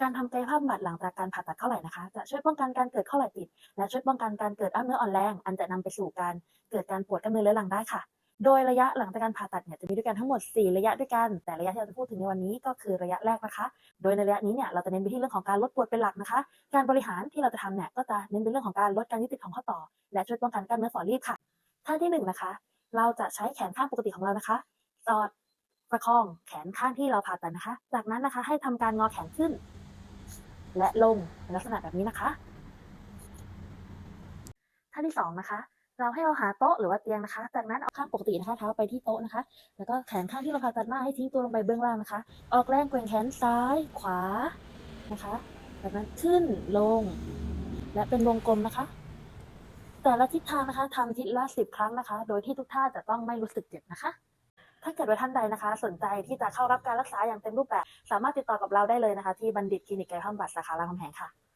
การทำกายภาพบำบัดหลังจากการผ่าตัดข้อไหล่นะคะ จะช่วยป้องกันการเกิดข้อไหล่ติด และช่วยป้องกันการเกิดกล้ามเนื้ออ่อนแรง อันจะนำไปสู่การเกิดการปวดกล้ามเนื้อเรื้อรังได้ค่ะ โดยระยะหลังจากการผ่าตัดเนี่ยจะมีด้วยกันทั้งหมด 4 ระยะด้วยกัน แต่ระยะที่เราจะพูดถึงในวันนี้ก็คือระยะแรกนะคะ โดยในระยะนี้เนี่ยเราจะเน้นไปที่เรื่องของการลดปวดเป็นหลักนะคะ การบริหารที่เราจะทำเนี่ยก็จะเน้นเป็นเรื่องของการลดการยึดติดของข้อต่อ และช่วยป้องกันกล้ามเนื้อฝ่อรีบค่ะ ท่าที่หนึ่งนะคะ เราจะใช้แขนข้างปกติของเรานะคะสอดประคองแขนข้างที่เราผ่าตัดนะคะ จากนั้นนะคะให้ทำการงอแขนขึ้น และลงในลักษณะแบบนี้นะคะท่าที่สองนะคะ เราให้เราหาโต๊ะหรือว่าเตียงนะคะ จากนั้นเอาข้างปกตินะคะเท้าไปที่โต๊ะนะคะ แล้วก็แขนข้างที่เราผ่าตัดมาให้ทิ้งตัวลงไปเบื้องล่างนะคะ ออกแรงแกวงแขนซ้ายขวานะคะจากนั้นขึ้นลง และเป็นวงกลมนะคะ แต่ละทิศทางนะคะทำทิศละสิบครั้งนะคะ โดยที่ทุกท่าจะต้องไม่รู้สึกเจ็บนะคะ เกิดว่าท่านใดนะคะ สนใจที่จะเข้ารับการรักษาอย่างเต็มรูปแบบ สามารถติดต่อกับเราได้เลยนะคะ ที่บัณฑิตคลินิกไก่ห้องบัตรสาขารามคำแหงค่ะ